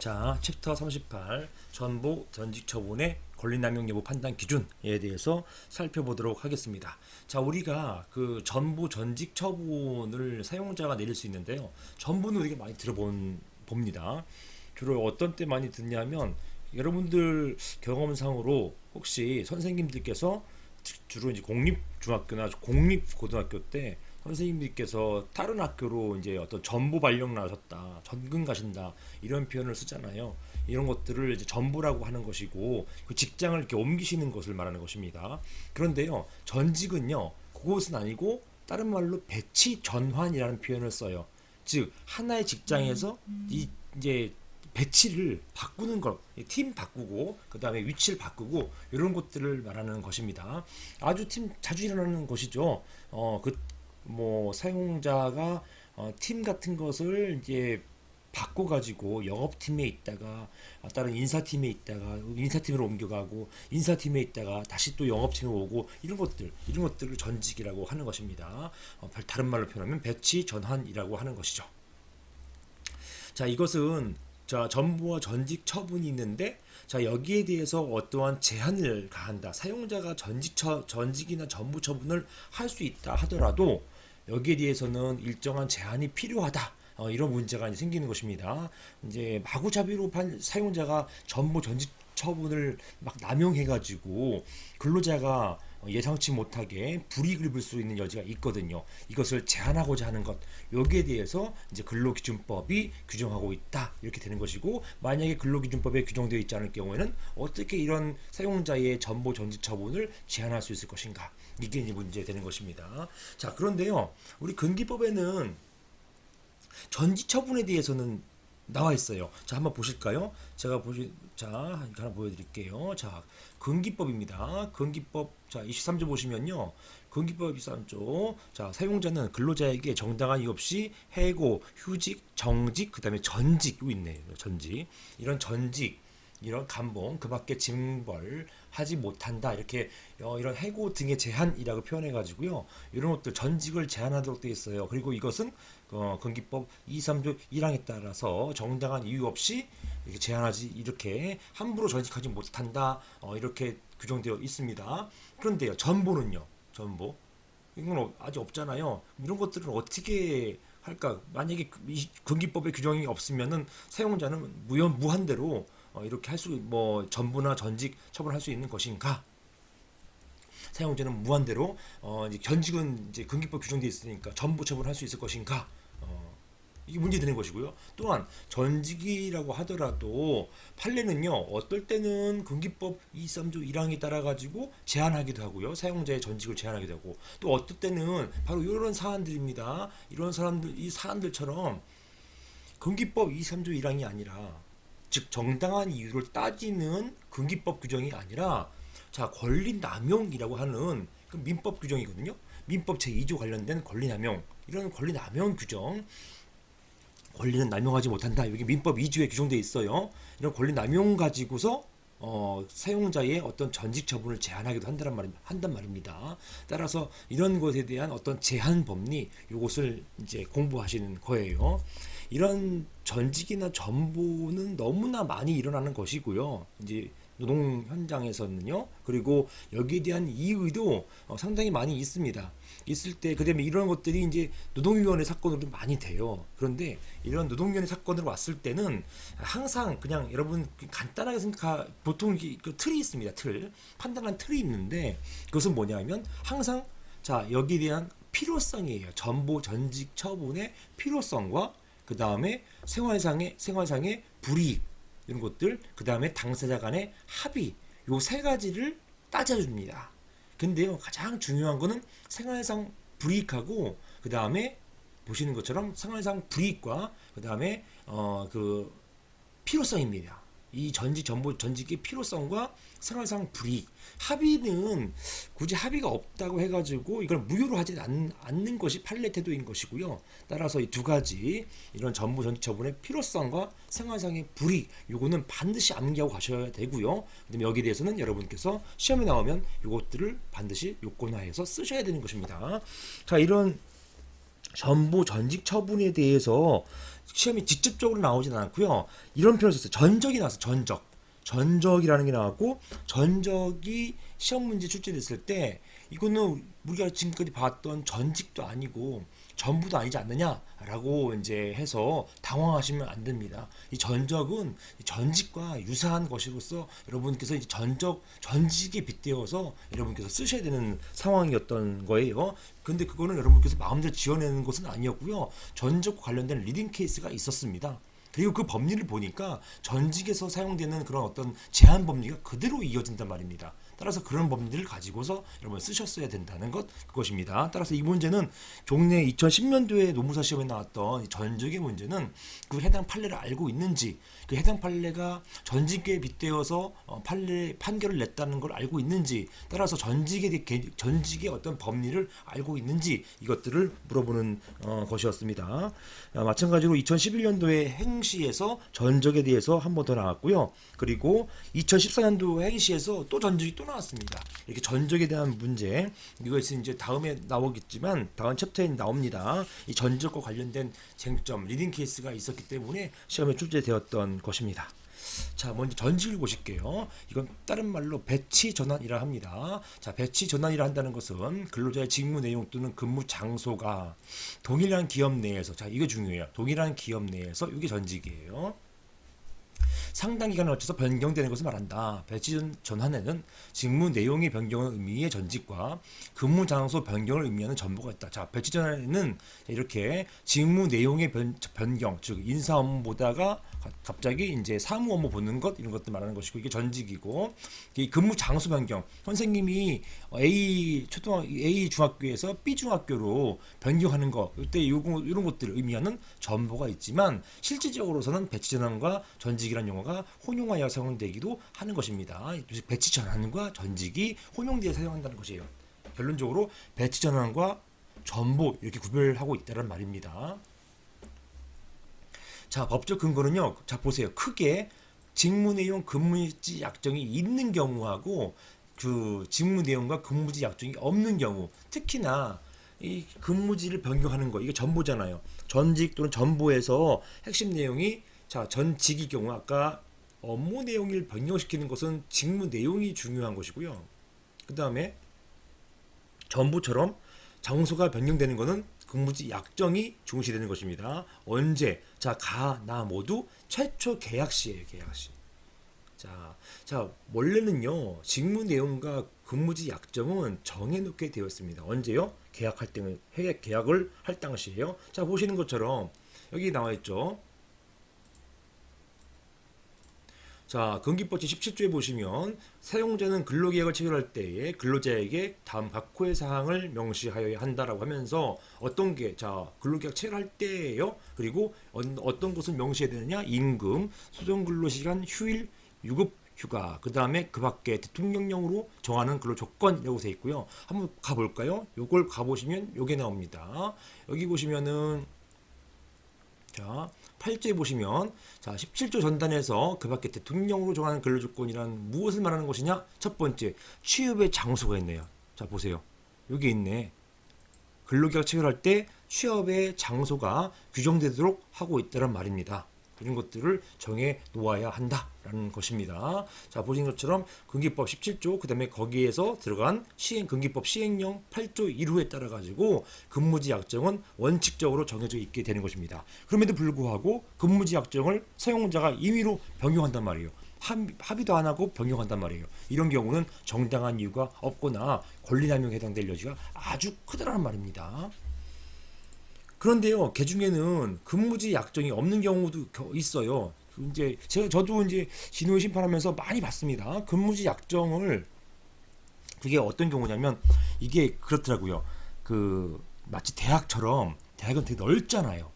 자, 챕터 38 전보 전직 처분의 권리남용 여부 판단 기준에 대해서 살펴보도록 하겠습니다. 자, 우리가 그 전보 전직 처분을 사용자가 내릴 수 있는데요. 전부는 우리가 많이 들어본 봅니다. 주로 어떤 때 많이 듣냐면 여러분들 경험상으로 혹시 선생님들께서 주로 이제 공립 중학교나 공립 고등학교 때 선생님들께서 다른 학교로 이제 어떤 전부 발령 나셨다, 전근 가신다 이런 표현을 쓰잖아요. 이런 것들을 이제 전부라고 하는 것이고 그 직장을 이렇게 옮기시는 것을 말하는 것입니다. 그런데요, 전직은요, 그것은 아니고 다른 말로 배치 전환이라는 표현을 써요. 즉 하나의 직장에서 이 이제 배치를 바꾸는 것, 팀 바꾸고 그 다음에 위치를 바꾸고 이런 것들을 말하는 것입니다. 아주 팀 자주 일어나는 것이죠. 어, 그 뭐 사용자가 어, 팀 같은 것을 이제 바꿔 가지고 영업팀에 있다가 아, 다른 인사팀에 있다가 인사팀으로 옮겨가고 인사팀에 있다가 다시 또 영업팀으로 오고 이런 것들 이런 것들을 전직이라고 하는 것입니다. 어, 다른 말로 표현하면 배치 전환이라고 하는 것이죠. 자 이것은 자 전부와 전직 처분이 있는데 자 여기에 대해서 어떠한 제한을 가한다. 사용자가 전직 처, 전직이나 전부 처분을 할 수 있다 하더라도 여기에 대해서는 일정한 제한이 필요하다. 어, 이런 문제가 이제 생기는 것입니다. 이제 마구잡이로 판 사용자가 전부 전직 처분을 막 남용해가지고 근로자가 예상치 못하게 불이익을 입을 수 있는 여지가 있거든요. 이것을 제한하고자 하는 것 여기에 대해서 이제 근로기준법이 규정하고 있다 이렇게 되는 것이고 만약에 근로기준법에 규정되어 있지 않을 경우에는 어떻게 이런 사용자의 전보 전직 처분을 제한할 수 있을 것인가 이게 이제 문제 되는 것입니다. 자 그런데요 우리 근기법에는 전직 처분에 대해서는 나와 있어요. 자, 한번 보실까요? 제가 보시, 자, 하나 보여드릴게요. 자, 근기법입니다. 근기법, 자, 23조 보시면요. 근기법 23조, 자, 사용자는 근로자에게 정당한 이유 없이 해고, 휴직, 정직, 그 다음에 전직, 요 있네요. 전직. 이런 전직, 이런 감봉, 그 밖에 징벌 하지 못한다. 이렇게 어, 이런 해고 등의 제한이라고 표현해 가지고요. 이런 것들 전직을 제한하도록 되어 있어요. 그리고 이것은 어, 건기법 23조 1항에 따라서 정당한 이유 없이 이렇게 제한하지 이렇게 함부로 전직하지 못한다. 어, 이렇게 규정되어 있습니다. 그런데요. 전보는요. 전보. 이건 아직 없잖아요. 이런 것들은 어떻게 할까? 만약에 건기법의 규정이 없으면은 사용자는 무연 무한대로 어, 이렇게 할 수 뭐 전부나 전직 처분할 수 있는 것인가? 사용자는 무한대로 어, 이제 견직은 이제 근기법 규정되어 있으니까 전부 처분할 수 있을 것인가? 어, 이게 문제되는 것이고요. 또한 전직이라고 하더라도 판례는요 어떨 때는 근기법 23조 1항에 따라 가지고 제한하기도 하고요. 사용자의 전직을 제한하기도 하고. 또 어떨 때는 바로 이런 사안들입니다. 이런 사람들 이 사안들처럼 근기법 23조 1항이 아니라 즉 정당한 이유를 따지는 근기법 규정이 아니라 자 권리 남용이라고 하는 그 민법 규정이거든요. 민법 제2조 관련된 권리 남용. 이런 권리 남용 규정 권리는 남용하지 못한다. 여기 민법 2조에 규정되어 있어요. 이런 권리 남용 가지고서 어, 사용자의 어떤 전직 처분을 제한하기도 한다는 말, 한단 말입니다. 따라서 이런 것에 대한 어떤 제한 법리 이것을 이제 공부하시는 거예요. 이런 전직이나 전보는 너무나 많이 일어나는 것이고요. 이제 노동 현장에서는요. 그리고 여기에 대한 이의도 어, 상당히 많이 있습니다. 있을 때 그다음에 이런 것들이 이제 노동위원회 사건으로 많이 돼요. 그런데 이런 노동위원회 사건으로 왔을 때는 항상 그냥 여러분 간단하게 생각 보통 그 틀이 있습니다. 틀 판단한 틀이 있는데 그것은 뭐냐면 항상 자 여기에 대한 필요성이에요. 전보 전직 처분의 필요성과 그 다음에 생활상의 생활상의 불이익 이런 것들 그 다음에 당사자 간의 합의 요 세 가지를 따져줍니다. 근데요 가장 중요한 거는 생활상 불이익하고 그 다음에 보시는 것처럼 생활상 불이익과 그 다음에 어 그 필요성입니다. 이 전직 정보 전직의 필요성과 생활상 불이익 합의는 굳이 합의가 없다고 해가지고 이걸 무효로 하지 않, 는 것이 판례 태도인 것이고요. 따라서 이 두 가지 이런 전부 전직 처분의 필요성과 생활상의 불이익 요거는 반드시 암기하고 가셔야 되고요. 그다음에 여기에 대해서는 여러분께서 시험에 나오면 요것들을 반드시 요건화해서 쓰셔야 되는 것입니다. 자 이런 전부 전직 처분에 대해서 시험이 직접적으로 나오진 않고요. 이런 표현을 썼어요. 전적이 나왔어. 전적. 전적이라는 게 나왔고 전적이 시험 문제 출제됐을 때 이거는 우리가 지금까지 봤던 전직도 아니고 전부도 아니지 않느냐라고 이제 해서 당황하시면 안 됩니다. 이 전적은 전직과 유사한 것으로서 여러분께서 이제 전적 전직에 빗대어서 여러분께서 쓰셔야 되는 상황이었던 거예요. 근데 그거는 여러분께서 마음대로 지어내는 것은 아니었고요. 전적과 관련된 리딩 케이스가 있었습니다. 그리고 그 법리를 보니까 전직에서 사용되는 그런 어떤 제한 법리가 그대로 이어진단 말입니다. 따라서 그런 법리들을 가지고서 여러분 쓰셨어야 된다는 것 그것입니다. 따라서 이 문제는 종래 2010년도에 노무사 시험에 나왔던 이 전직의 문제는 그 해당 판례를 알고 있는지 그 해당 판례가 전직에 빗대어서 어, 판례 판결을 냈다는 걸 알고 있는지 따라서 전직의 개- 전직의 어떤 법리를 알고 있는지 이것들을 물어보는 어, 것이었습니다. 아, 마찬가지로 2011년도에 행시에서 전적에 대해서 한 번 더 나왔고요. 그리고 2014년도 행시에서 또 전적이 또 나왔습니다. 이렇게 전적에 대한 문제 이것은 이제 다음에 나오겠지만 다음 챕터에 나옵니다. 이 전적과 관련된 쟁점 리딩 케이스가 있었기 때문에 시험에 출제되었던 것입니다. 자, 먼저 전직을 보실게요. 이건 다른 말로 배치 전환이라 합니다. 자, 배치 전환이라 한다는 것은 근로자의 직무 내용 또는 근무 장소가 동일한 기업 내에서 자, 이거 중요해요. 동일한 기업 내에서 이게 전직이에요. 상당 기간을 거쳐서 변경되는 것을 말한다. 배치 전- 전환에는 직무 내용의 변경을 의미의 전직과 근무 장소 변경을 의미하는 전부가 있다. 자, 배치 전환에는 이렇게 직무 내용의 변, 변경, 즉 인사 업무 보다가 가- 갑자기 이제 사무 업무 보는 것 이런 것들 말하는 것이고 이게 전직이고 이 근무 장소 변경 선생님이 A 초등학 A 중학교에서 B 중학교로 변경하는 거 이때 요거 이런 것들을 의미하는 전보가 있지만 실질적으로서는 배치 전환과 전직이라는 용어가 혼용하여 사용되기도 하는 것입니다. 즉 배치 전환과 전직이 혼용되어 사용한다는 것이에요. 결론적으로 배치 전환과 전보 이렇게 구별하고 있다는 말입니다. 자, 법적 근거는요. 자, 보세요. 크게 직무 내용 근무지 약정이 있는 경우하고 그 직무 내용과 근무지 약정이 없는 경우, 특히나 이 근무지를 변경하는 거 이게 전보잖아요. 전직 또는 전보에서 핵심 내용이 자, 전직의 경우 아까 업무 내용을 변경시키는 것은 직무 내용이 중요한 것이고요. 그 다음에 전부처럼 장소가 변경되는 것은 근무지 약정이 중시되는 것입니다. 언제? 자, 가, 나 모두 최초 계약 시에요, 계약 시. 자, 자, 원래는요, 직무 내용과 근무지 약정은 정해놓게 되어 있습니다. 언제요? 계약할 때는, 해 계약을 할 당시에요. 자, 보시는 것처럼, 여기 나와 있죠. 자, 근기법제 17조에 보시면 사용자는 근로계약을 체결할 때에 근로자에게 다음 각 호의 사항을 명시하여야 한다라고 하면서 어떤 게, 자, 근로계약 체결할 때예요. 그리고 어, 어떤 것을 명시해야 되느냐? 임금, 소정 근로시간, 휴일, 유급 휴가, 그 다음에 그 밖에 대통령령으로 정하는 근로 조건이라고 되어 있고요. 한번 가볼까요? 요걸 가보시면 요게 나옵니다. 여기 보시면은 자, 8조에 보시면 자, 17조 전단에서 그 밖에 대통령으로 정하는 근로 조건이란 무엇을 말하는 것이냐? 첫 번째, 취업의 장소가 있네요. 자, 보세요. 여기 있네. 근로계약 체결할 때 취업의 장소가 규정되도록 하고 있다는 말입니다. 이런 것들을 정해 놓아야 한다라는 것입니다. 자, 보신 것처럼 근기법 17조 그 다음에 거기에서 들어간 시행 근기법 시행령 8조 1호에 따라 가지고 근무지 약정은 원칙적으로 정해져 있게 되는 것입니다. 그럼에도 불구하고 근무지 약정을 사용자가 임의로 변경한단 말이에요. 합- 합의도 안 하고 변경한단 말이에요. 이런 경우는 정당한 이유가 없거나 권리남용에 해당될 여지가 아주 크다라는 말입니다. 그런데요, 개 중에는 근무지 약정이 없는 경우도 겨- 있어요. 이제 제가 저도 이제 진호에 심판하면서 많이 봤습니다. 근무지 약정을 그게 어떤 경우냐면 이게 그렇더라고요. 그 마치 대학처럼 대학은 되게 넓잖아요.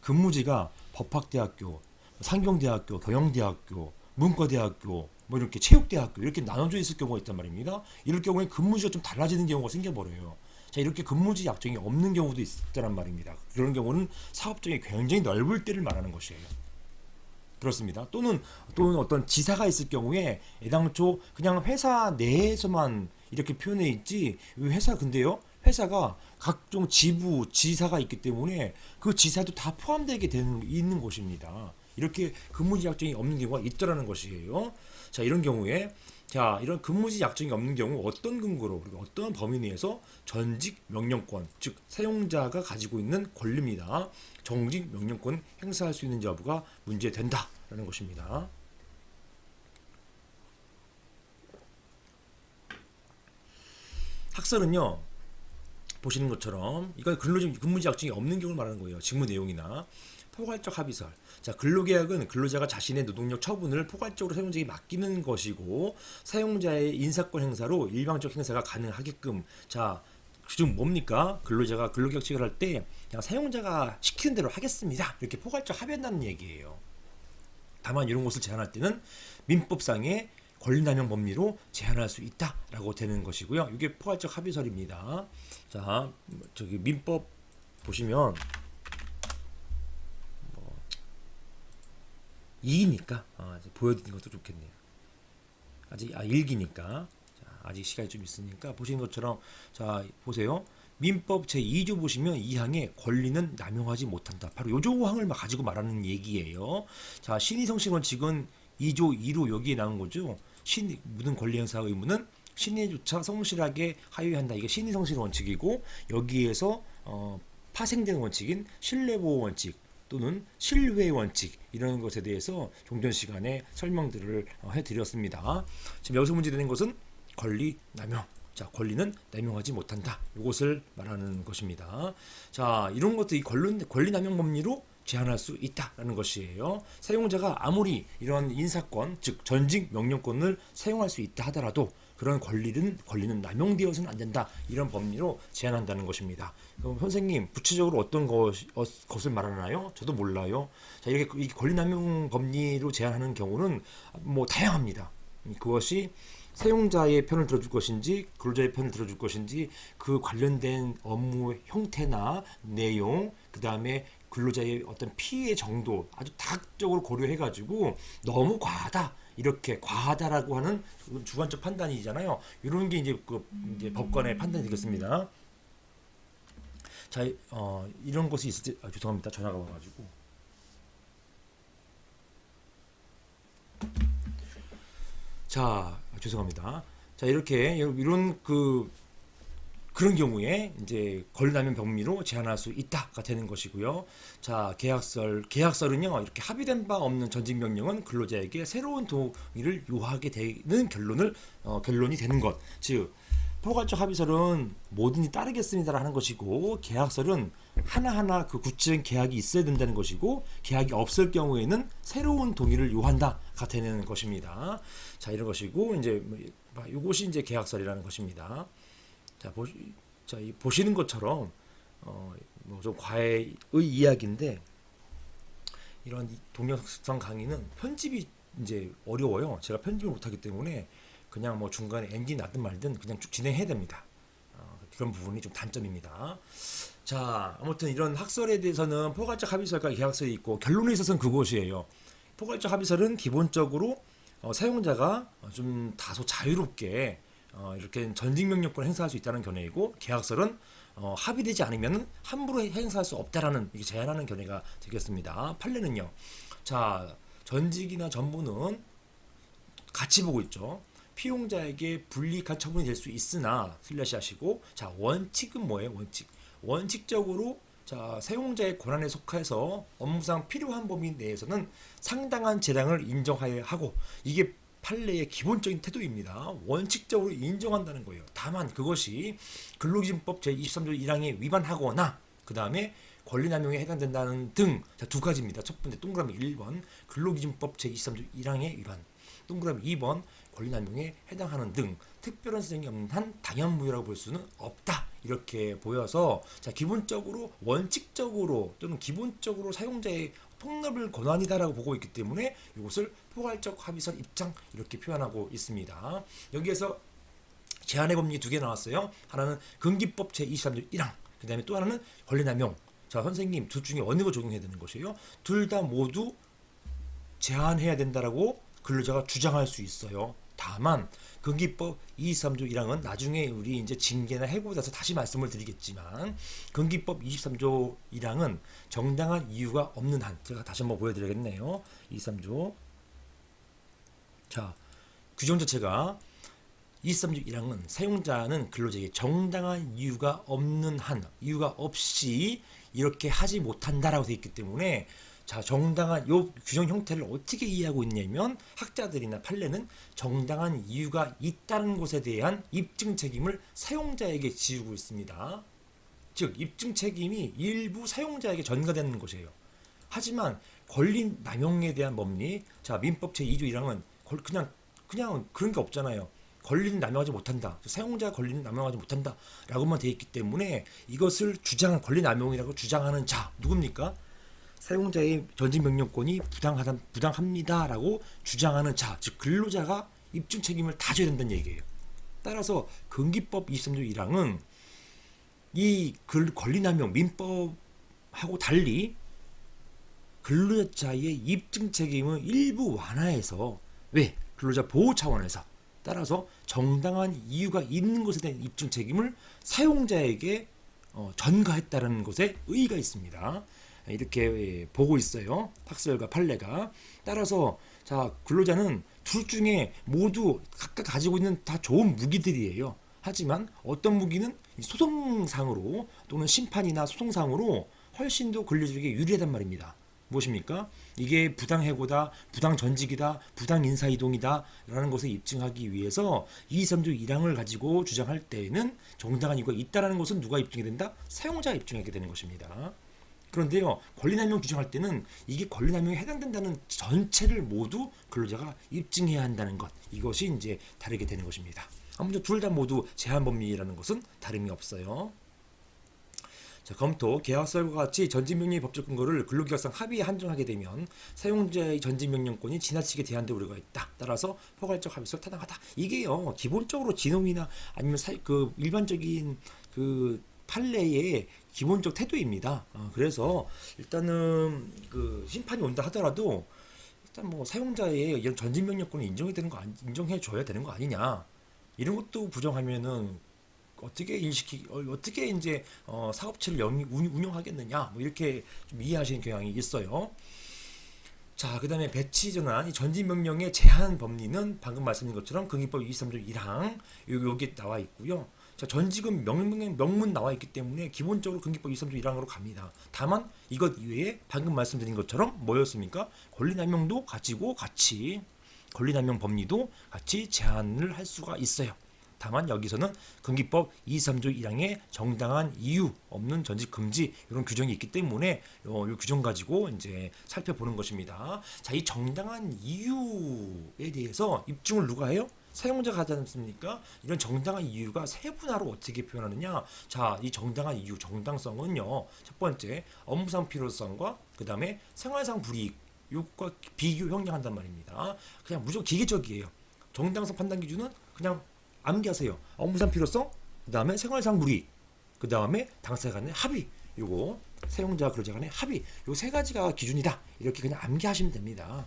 근무지가 법학대학교, 상경대학교, 경영대학교, 문과대학교, 뭐 이렇게 체육대학교 이렇게 나눠져 있을 경우가 있단 말입니다. 이럴 경우에 근무지가 좀 달라지는 경우가 생겨버려요. 자 이렇게 근무지 약정이 없는 경우도 있다란 말입니다. 그런 경우는 사업장이 굉장히 넓을 때를 말하는 것이에요. 그렇습니다. 또는 또는 어떤 지사가 있을 경우에 애당초 그냥 회사 내에서만 이렇게 표현해 있지 이 회사 근데요 회사가 각종 지부, 지사가 있기 때문에 그 지사도 다 포함되게 되는 있는 곳입니다. 이렇게 근무지 약정이 없는 경우가 있더라는 것이에요. 자, 이런 경우에 자, 이런 근무지 약정이 없는 경우 어떤 근거로 그리고 어떤 범위 내에서 전직 명령권, 즉 사용자가 가지고 있는 권리입니다. 정직 명령권 행사할 수 있는 여부가 문제된다라는 것입니다. 학설은요. 보시는 것처럼 이건 근로직 근무지 약정이 없는 경우를 말하는 거예요. 직무 내용이나 포괄적 합의설. 자, 근로계약은 근로자가 자신의 노동력 처분을 포괄적으로 사용자에게 맡기는 것이고 사용자의 인사권 행사로 일방적 행사가 가능하게끔 자, 즉 뭡니까? 근로자가 근로계약 체결할 때 그냥 사용자가 시키는 대로 하겠습니다. 이렇게 포괄적 합의한다는 얘기예요. 다만 이런 것을 제한할 때는 민법상의 권리남용 법리로 제한할 수 있다라고 되는 것이고요. 이게 포괄적 합의설입니다. 자, 저기 민법 보시면 2기니까 아, 이제 보여드리는 것도 좋겠네요. 아직 아 1기니까 자, 아직 시간이 좀 있으니까 보시는 것처럼 자 보세요. 민법 제 2조 보시면 2항에 권리는 남용하지 못한다. 바로 요 조항을 막 가지고 말하는 얘기예요. 자, 신의성실 원칙은 2조 2로 여기에 나온 거죠. 신 모든 권리 행사 의무는 신의조차 성실하게 하여한다. 이게 신의성실 원칙이고 여기에서 어, 파생되는 원칙인 신뢰보호 원칙 또는 신뢰 원칙 이런 것에 대해서 종전 시간에 설명들을 어, 해드렸습니다. 지금 여기서 문제되는 것은 권리 남용. 자, 권리는 남용하지 못한다. 이것을 말하는 것입니다. 자, 이런 것도 이 권리, 권리 남용 법리로 제한할 수 있다라는 것이에요. 사용자가 아무리 이런 인사권, 즉 전직 명령권을 사용할 수 있다 하더라도 그런 권리는 권리는 남용되어서는 안 된다 이런 법리로 제한한다는 것입니다. 그럼 선생님 구체적으로 어떤 것, 어, 것을 말하나요? 저도 몰라요. 자 이렇게 이 권리 남용 법리로 제한하는 경우는 뭐 다양합니다. 그것이 사용자의 편을 들어줄 것인지 근로자의 편을 들어줄 것인지 그 관련된 업무 형태나 내용 그 다음에 근로자의 어떤 피해 정도 아주 다각적으로 고려해 가지고 너무 과하다 이렇게 과하다라고 하는 주관적 판단이잖아요. 이런 게 이제 그 이제 법관의 판단이 되겠습니다. 자, 어, 이런 것이 있을 때 아, 죄송합니다. 전화가 와가지고. 자, 죄송합니다. 자, 이렇게 이런 그 그런 경우에 이제 권리남용 병리로 제한할 수 있다가 되는 것이고요. 자, 계약설 계약설은요 이렇게 합의된 바 없는 전직 명령은 근로자에게 새로운 동의를 요하게 되는 결론을 어, 결론이 되는 것. 즉 포괄적 합의설은 뭐든지 따르겠습니다라는 것이고 계약설은 하나하나 그 구체적인 계약이 있어야 된다는 것이고 계약이 없을 경우에는 새로운 동의를 요한다가 되는 것입니다. 자 이런 것이고 이제 뭐, 이것이 이제 계약설이라는 것입니다. 자, 보, 자, 이 보시는 것처럼 어, 뭐 좀 과외의 이야기인데 이런 동영상 강의는 편집이 이제 어려워요. 제가 편집을 못하기 때문에 그냥 뭐 중간에 엔진 나든 말든 그냥 쭉 진행해야 됩니다. 어, 그런 부분이 좀 단점입니다. 자, 아무튼 이런 학설에 대해서는 포괄적 합의설과 계약설이 있고 결론에 있어서는 그것이에요. 포괄적 합의설은 기본적으로 어, 사용자가 좀 다소 자유롭게 어, 이렇게 전직 명령권을 행사할 수 있다는 견해이고 계약설은 어, 합의되지 않으면 함부로 행사할 수 없다라는 이게 제한하는 견해가 되겠습니다. 판례는요. 자, 전직이나 전부는 같이 보고 있죠. 피용자에게 불이익한 처분이 될 수 있으나 슬래시 하시고 자 원칙은 뭐예요? 원칙 원칙적으로 자 사용자의 권한에 속해서 업무상 필요한 범위 내에서는 상당한 재량을 인정하여야 하고 이게 판례의 기본적인 태도입니다. 원칙적으로 인정한다는 거예요. 다만 그것이 근로기준법 제23조 1항에 위반하거나 그 다음에 권리남용에 해당된다는 등 두 가지입니다. 첫 번째 동그라미 1번 근로기준법 제23조 1항의 위반 동그라미 2번 권리남용에 해당하는 등 특별한 사정이 없는 한 당연무효라고 볼 수는 없다. 이렇게 보여서 자 기본적으로 원칙적으로 또는 기본적으로 사용자의 폭넓을 권한이다라고 보고 있기 때문에 이것을 포괄적 합의설 입장 이렇게 표현하고 있습니다. 여기에서 제한의 법리 두 개 나왔어요. 하나는 근기법 제23조 1항, 그 다음에 또 하나는 권리남용. 자 선생님 둘 중에 어느 거 적용해야 되는 것이에요? 둘 다 모두 제한해야 된다라고 근로자가 주장할 수 있어요. 다만 근기법 23조 1항은 나중에 우리 이제 징계나 해고돼서 다시 말씀을 드리겠지만 근기법 23조 1항은 정당한 이유가 없는 한 제가 다시 한번 보여드리겠네요. 23조 자 규정 자체가 23조 1항은 사용자는 근로자에게 정당한 이유가 없는 한 이유가 없이 이렇게 하지 못한다라고 되어 있기 때문에 자 정당한 요 규정 형태를 어떻게 이해하고 있냐면 학자들이나 판례는 정당한 이유가 있다는 것에 대한 입증 책임을 사용자에게 지우고 있습니다. 즉 입증 책임이 일부 사용자에게 전가되는 것이에요. 하지만 권리 남용에 대한 법리 자 민법 제2조 1항은 그냥 그냥 그런 게 없잖아요. 권리는 남용하지 못한다. 사용자 권리는 남용하지 못한다. 라고만 되어 있기 때문에 이것을 주장한 권리 남용이라고 주장하는 자 누굽니까? 사용자의 전직 명령권이 부당하다 부당합니다라고 주장하는 자, 즉 근로자가 입증 책임을 다 져야 된다는 얘기예요. 따라서 근기법 23조 1항은 이 권리 남용 민법하고 달리 근로자의 입증 책임을 일부 완화해서 왜 근로자 보호 차원에서 따라서 정당한 이유가 있는 것에 대한 입증 책임을 사용자에게 어, 전가했다는 것에 의의가 있습니다. 이렇게 보고 있어요. 학설과 판례가. 따라서 자 근로자는 둘 중에 모두 각각 가지고 있는 다 좋은 무기들이에요. 하지만 어떤 무기는 소송상으로 또는 심판이나 소송상으로 훨씬 더 근로자에게 유리하단 말입니다. 무엇입니까? 이게 부당해고다, 부당전직이다, 부당인사이동이다 라는 것을 입증하기 위해서 2, 3조 1항을 가지고 주장할 때에는 정당한 이유가 있다는 것은 누가 입증이 된다? 사용자가 입증하게 되는 것입니다. 그런데요, 권리남용 규정할 때는 이게 권리남용에 해당된다는 전체를 모두 근로자가 입증해야 한다는 것. 이것이 이제 다르게 되는 것입니다. 아무튼 둘 다 모두 제한 법리라는 것은 다름이 없어요. 자, 검토 계약설과 같이 전직명령의 법적 근거를 근로계약상 합의에 한정하게 되면 사용자의 전직명령권이 지나치게 대한될 우려가 있다. 따라서 포괄적 합의서 타당하다. 이게요 기본적으로 진홍이나 아니면 사, 그 일반적인 그 판례의 기본적 태도입니다. 어, 그래서 일단은 그 심판이 온다 하더라도 일단 뭐 사용자의 이런 전진 명령권을 인정이 되는 거 아니, 인정해 줘야 되는 거 아니냐 이런 것도 부정하면은 어떻게 일시키 어, 어떻게 이제 어, 사업체를 영, 운영하겠느냐 뭐 이렇게 좀 이해하시는 경향이 있어요. 자, 그 다음에 배치 전환, 이 전진 명령의 제한 법리는 방금 말씀드린 것처럼 긍기법 23조 1항 여기 나와 있고요. 자, 전직은 명문, 명문 나와 있기 때문에 기본적으로 근기법 23조 1항으로 갑니다. 다만 이것 이외에 방금 말씀드린 것처럼 뭐였습니까? 권리남용도 가지고 같이 권리남용 법리도 같이 제한을 할 수가 있어요. 다만 여기서는 근기법 23조 1항에 정당한 이유 없는 전직 금지 이런 규정이 있기 때문에 요, 요 규정 가지고 이제 살펴보는 것입니다. 자, 이 정당한 이유에 대해서 입증을 누가 해요? 사용자가 하지 않습니까? 이런 정당한 이유가 세분화로 어떻게 표현하느냐? 자, 이 정당한 이유, 정당성은요. 첫 번째, 업무상 필요성과 그 다음에 생활상 불이익 요과 비교 형량한단 말입니다. 그냥 무조건 기계적이에요. 정당성 판단 기준은 그냥 암기하세요. 업무상 필요성, 그 다음에 생활상 불이익, 그 다음에 당사자 간의 합의, 요거 사용자 근로자 간의 합의, 요 세 가지가 기준이다. 이렇게 그냥 암기하시면 됩니다.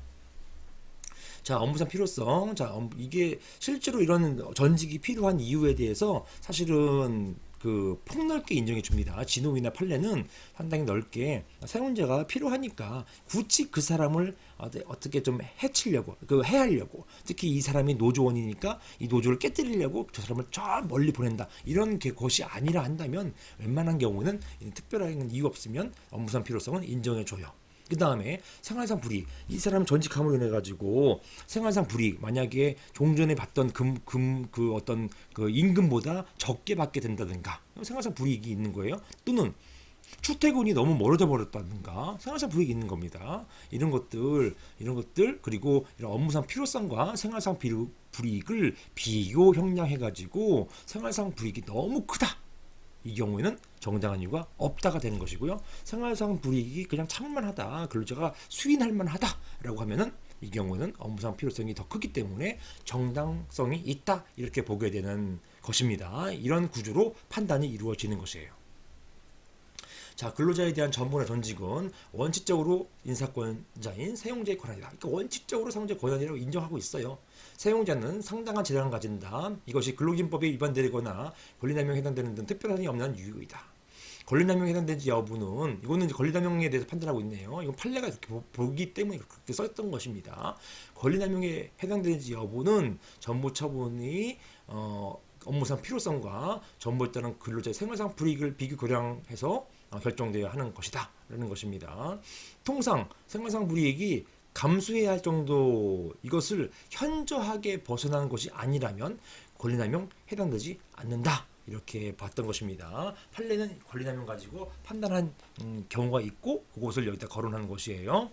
자, 업무상 필요성. 자, 이게 실제로 이런 전직이 필요한 이유에 대해서 사실은 그 폭넓게 인정해 줍니다. 진호이나 판례는 상당히 넓게 사용자가 필요하니까 굳이 그 사람을 어떻게 좀 해치려고 그 해하려고 특히 이 사람이 노조원이니까 이 노조를 깨뜨리려고 저 사람을 저 멀리 보낸다 이런 것이 아니라 한다면 웬만한 경우는 특별한 이유 없으면 업무상 필요성은 인정해 줘요. 그 다음에 생활상 불이익. 이 사람 전직함으로 인해 가지고 생활상 불이익. 만약에 종전에 받던 금, 금, 그 어떤 그 임금보다 적게 받게 된다든가. 생활상 불이익이 있는 거예요. 또는 출퇴근이 너무 멀어져 버렸다든가 생활상 불이익이 있는 겁니다. 이런 것들, 이런 것들, 그리고 이런 업무상 필요성과 생활상 불이익을 비교 형량해가지고 생활상 불이익이 너무 크다. 이 경우에는 정당한 이유가 없다가 되는 것이고요. 생활상 불이익이 그냥 참을만 하다. 근로자가 수인할 만하다 라고 하면은 이 경우는 업무상 필요성이 더 크기 때문에 정당성이 있다 이렇게 보게 되는 것입니다. 이런 구조로 판단이 이루어지는 것이에요. 자 근로자에 대한 전보나 전직은 원칙적으로 인사권자인 사용자의 권한이다. 그러니까 원칙적으로 사용자의 권한이라고 인정하고 있어요. 사용자는 상당한 재량을 가진다. 이것이 근로기준법에 위반되거나 권리남용에 해당되는 등 특별한 사정이 없는 이유이다. 권리남용에 해당되는지 여부는 이거는 권리남용에 대해서 판단하고 있네요. 이건 판례가 이렇게 보- 보기 때문에 그렇게 썼던 것입니다. 권리남용에 해당되는지 여부는 전보 처분이 어, 업무상 필요성과 전보에 따른 근로자의 생활상 불이익을 비교 고량해서 어, 결정되어야 하는 것이다. 라는 것입니다. 통상 생활상 불이익이 감수해야 할 정도 이것을 현저하게 벗어나는 것이 아니라면 권리남용 해당되지 않는다. 이렇게 봤던 것입니다. 판례는 권리남용 가지고 판단한 음, 경우가 있고 그것을 여기다 거론하는 것이에요.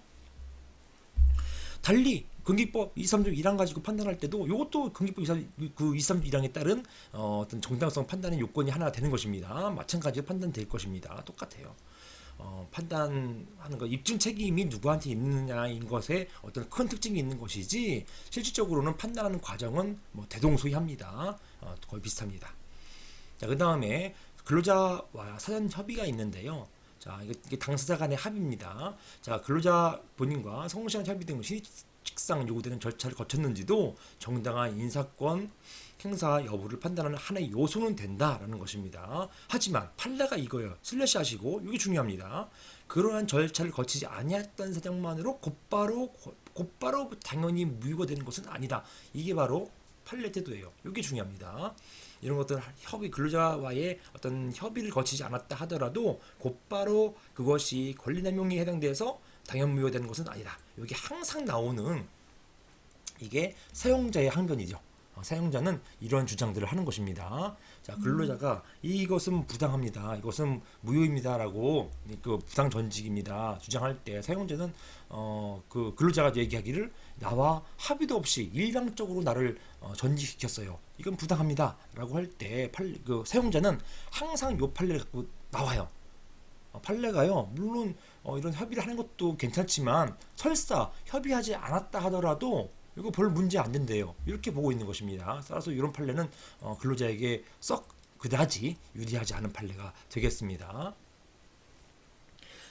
달리 근기법 236 1항 가지고 판단할 때도 이것도 근기법 236그236 1항에 따른 어, 어떤 정당성 판단의 요건이 하나 되는 것입니다. 마찬가지로 판단될 것입니다. 똑같아요. 어, 판단하는 것 입증 책임이 누구한테 있느냐인 것에 어떤 큰 특징이 있는 것이지 실질적으로는 판단하는 과정은 뭐 대동소이합니다. 어, 거의 비슷합니다. 자, 그 다음에 근로자와 사전 협의가 있는데요. 자, 이게, 당사자 간의 합의입니다. 자, 근로자 본인과 성실한 협의 등실 직상 요구되는 절차를 거쳤는지도 정당한 인사권 행사 여부를 판단하는 하나의 요소는 된다라는 것입니다. 하지만 판례가 이거예요. 슬래시 하시고 이게 중요합니다. 그러한 절차를 거치지 아니했던 사정만으로 곧바로 곧바로 당연히 무효가 되는 것은 아니다. 이게 바로 판례 태도예요. 이게 중요합니다. 이런 것들 협의 근로자와의 어떤 협의를 거치지 않았다 하더라도 곧바로 그것이 권리남용에 해당돼서 당연 무효되는 것은 아니다. 이게 항상 나오는 이게 사용자의 항변이죠. 어, 사용자는 이런 주장들을 하는 것입니다. 자, 근로자가 이것은 부당합니다. 이것은 무효입니다라고 그 부당 전직입니다. 주장할 때 사용자는 어, 그 근로자가 얘기하기를 나와 합의도 없이 일방적으로 나를 어, 전직시켰어요. 이건 부당합니다라고 할 때 그 사용자는 항상 요 판례를 갖고 나와요. 어, 판례가요. 물론 어, 이런 협의를 하는 것도 괜찮지만 설사 협의하지 않았다 하더라도 이거 별 문제 안 된대요. 이렇게 보고 있는 것입니다. 따라서 이런 판례는 어, 근로자에게 썩 그다지 유리하지 않은 판례가 되겠습니다.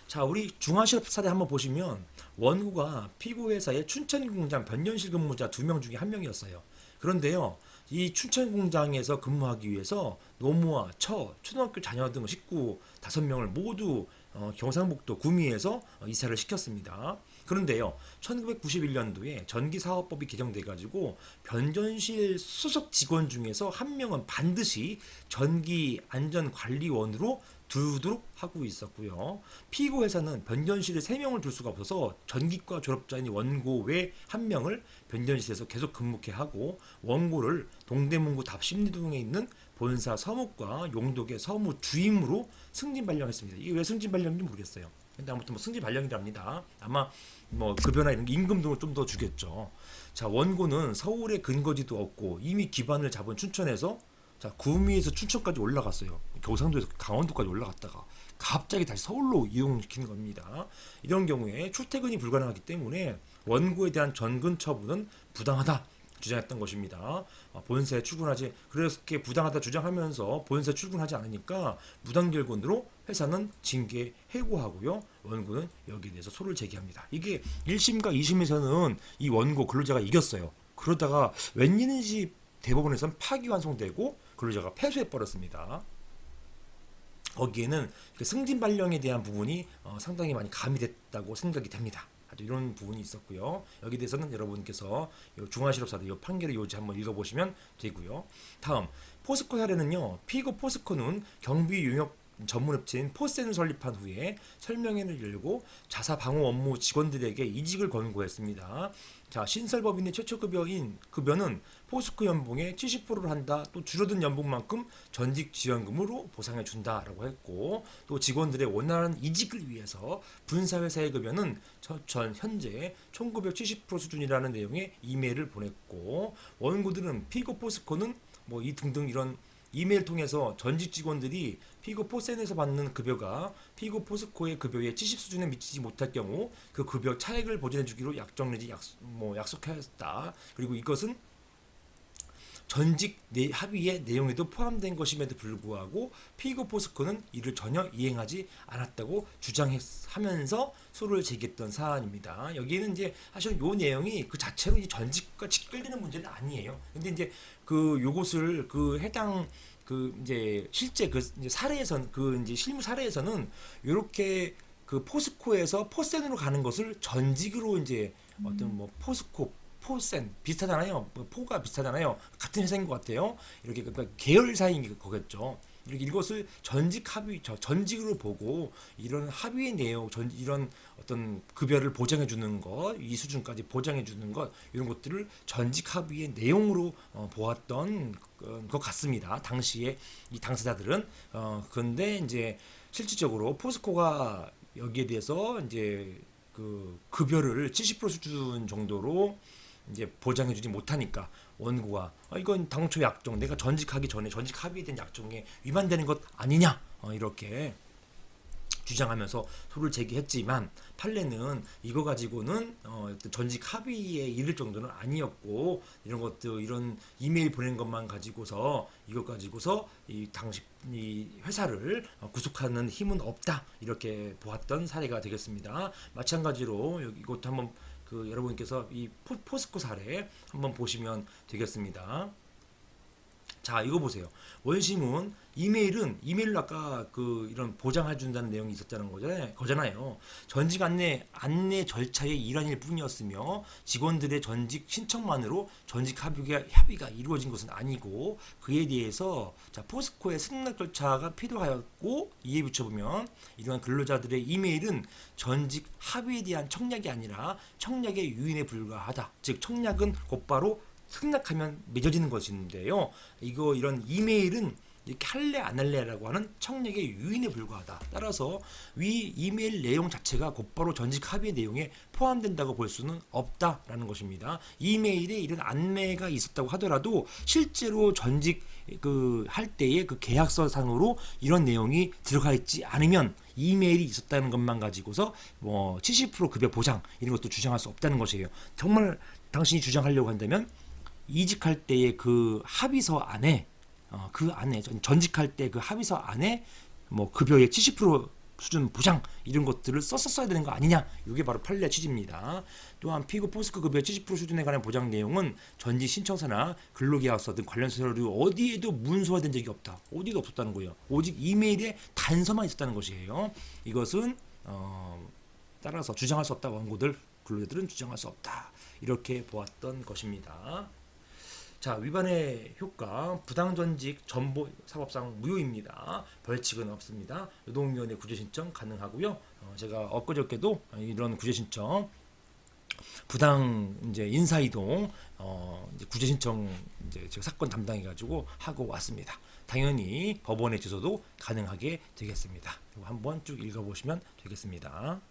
자, 우리 중화실업 사례 한번 보시면 원고가 피고 회사의 춘천 공장 변년실 근무자 두 명 중에 한 명이었어요. 그런데요, 이 춘천 공장에서 근무하기 위해서 노무와 처, 초등학교 자녀 등 식구 다섯 명을 모두 어, 경상북도 구미에서 어, 이사를 시켰습니다. 그런데요, 1991년도에 전기사업법이 개정돼 가지고 변전실 수석 직원 중에서 한 명은 반드시 전기 안전관리원으로 두도록 하고 있었고요. 피고 회사는 변전실에 세 명을 둘 수가 없어서 전기과 졸업자인 원고 외 한 명을 변전실에서 계속 근무케 하고 원고를 동대문구 답심리동에 있는 본사 서무과 용독의 서무 주임으로 승진 발령했습니다. 이게 왜 승진 발령인지 모르겠어요. 근데 아무튼 뭐 승진 발령이랍니다. 아마 뭐 급여나 이런 임금 등을 좀 더 주겠죠. 자 원고는 서울에 근거지도 없고 이미 기반을 잡은 춘천에서 자 구미에서 춘천까지 올라갔어요. 경상도에서 강원도까지 올라갔다가 갑자기 다시 서울로 이동시키는 겁니다. 이런 경우에 출퇴근이 불가능하기 때문에 원고에 대한 전근 처분은 부당하다. 주장했던 것입니다. 아, 본사에 출근하지 그렇게 부당하다 주장하면서 본사에 출근하지 않으니까 무단결근으로 회사는 징계 해고하고요. 원고는 여기에 대해서 소를 제기합니다. 이게 1심과 2심에서는 이 원고 근로자가 이겼어요. 그러다가 웬일인지 대법원에서는 파기환송되고 근로자가 패소해 버렸습니다. 거기에는 그 승진 발령에 대한 부분이 어, 상당히 많이 가미됐다고 생각이 됩니다. 이런 부분이 있었고요. 여기 대해서는 여러분께서 중화실업사대 이 판결의 요지 한번 읽어보시면 되고요. 다음 포스코 사례는요. 피고 포스코는 경비 용역 전문업체인 포센을 설립한 후에 설명회를 열고 자사 방호 업무 직원들에게 이직을 권고했습니다. 자 신설법인의 최초 급여인 급여는 포스코 연봉의 70%를 한다. 또 줄어든 연봉만큼 전직 지원금으로 보상해 준다라고 했고 또 직원들의 원활한 이직을 위해서 분사회사의 급여는 전 현재 1970% 수준이라는 내용의 이메일을 보냈고 원고들은 피고 포스코는 뭐 이 등등 이런 이메일 통해서 전직 직원들이 피고 포센에서 받는 급여가 피고 포스코의 급여의 70 수준에 미치지 못할 경우 그 급여 차액을 보전해 주기로 약정 내지 약, 뭐 약속하였다. 그리고 이것은 전직 내 합의의 내용에도 포함된 것임에도 불구하고 피고 포스코는 이를 전혀 이행하지 않았다고 주장하면서 소를 제기했던 사안입니다. 여기에는 이제 사실 요 내용이 그 자체로 이 전직과 직결되는 문제는 아니에요. 근데 이제 그 요것을 그 해당 그 이제 실제 그 이제 사례에선 그 이제 실무 사례에서는 이렇게 그 포스코에서 포센으로 가는 것을 전직으로 이제 어떤 뭐 포스코 포센 비슷하잖아요. 뭐 포가 비슷하잖아요. 같은 회사인 것 같아요. 이렇게 그러니까 계열사인 거겠죠. 이렇게 이것을 전직 합의 저 전직으로 보고 이런 합의의 내용 전 이런 어떤 급여를 보장해 주는 것 이 수준까지 보장해 주는 것 이런 것들을 전직 합의의 내용으로 어, 보았던 어, 것 같습니다. 당시에 이 당사자들은 어 근데 이제 실질적으로 포스코가 여기에 대해서 이제 그 급여를 70% 수준 정도로 이제 보장해주지 못하니까 원고가 아, 이건 당초 약정 내가 전직하기 전에 전직 대한 약정에 위반되는 것 아니냐 어, 이렇게 주장하면서 소를 제기했지만 판례는 이거 가지고는 어, 전직 합의에 이를 정도는 아니었고 이런 것도 이런 이메일 보낸 것만 가지고서 이것 가지고서 이 당시 이 회사를 어, 구속하는 힘은 없다 이렇게 보았던 사례가 되겠습니다. 마찬가지로 이것도 한번 그 여러분께서 이 포, 포스코 사례 한번 보시면 되겠습니다. 자 이거 보세요. 원심은 이메일은 이메일로 아까 그 이런 보장해 준다는 내용이 있었다는 거잖아요. 거잖아요. 전직 안내 안내 절차의 일환일 뿐이었으며 직원들의 전직 신청만으로 전직 합의가 협의가 이루어진 것은 아니고 그에 대해서 자 포스코의 승낙 절차가 필요하였고 이에 붙여보면 이러한 근로자들의 이메일은 전직 합의에 대한 청약이 아니라 청약의 유인에 불과하다. 즉 청약은 곧바로 승낙하면 맺어지는 것인데요. 이거 이런 이메일은 이렇게 할래 안 할래라고 하는 청약의 유인에 불과하다. 따라서 위 이메일 내용 자체가 곧바로 전직 합의 내용에 포함된다고 볼 수는 없다라는 것입니다. 이메일에 이런 안내가 있었다고 하더라도 실제로 전직 그 할 때의 그 계약서상으로 이런 내용이 들어가 있지 않으면 이메일이 있었다는 것만 가지고서 뭐 70% 급여 보장 이런 것도 주장할 수 없다는 것이에요. 정말 당신이 주장하려고 한다면 이직할 때의 그 합의서 안에 어, 그 안에 전- 전직할 때그 합의서 안에 뭐 급여의 70% 수준 보장 이런 것들을 썼었어야 되는 거 아니냐 이게 바로 판례 취지입니다. 또한 피고 포스코 급여 70% 수준에 관한 보장 내용은 전직 신청서나 근로계약서 등 관련 서류 어디에도 문서화된 적이 없다. 어디도 없었다는 거예요. 오직 이메일에 단서만 있었다는 것이에요. 이것은 어, 따라서 주장할 수 없다. 원고들 근로자들은 주장할 수 없다. 이렇게 보았던 것입니다. 자 위반의 효과 부당전직 전보 사법상 무효입니다. 벌칙은 없습니다. 노동위원회 구제 신청 가능하고요. 어, 제가 엊그저께도 이런 구제 신청 부당 이제 인사이동 어, 이제 구제 신청 이제 제가 사건 담당해가지고 하고 왔습니다. 당연히 법원의 제소도 가능하게 되겠습니다. 한번 쭉 읽어보시면 되겠습니다.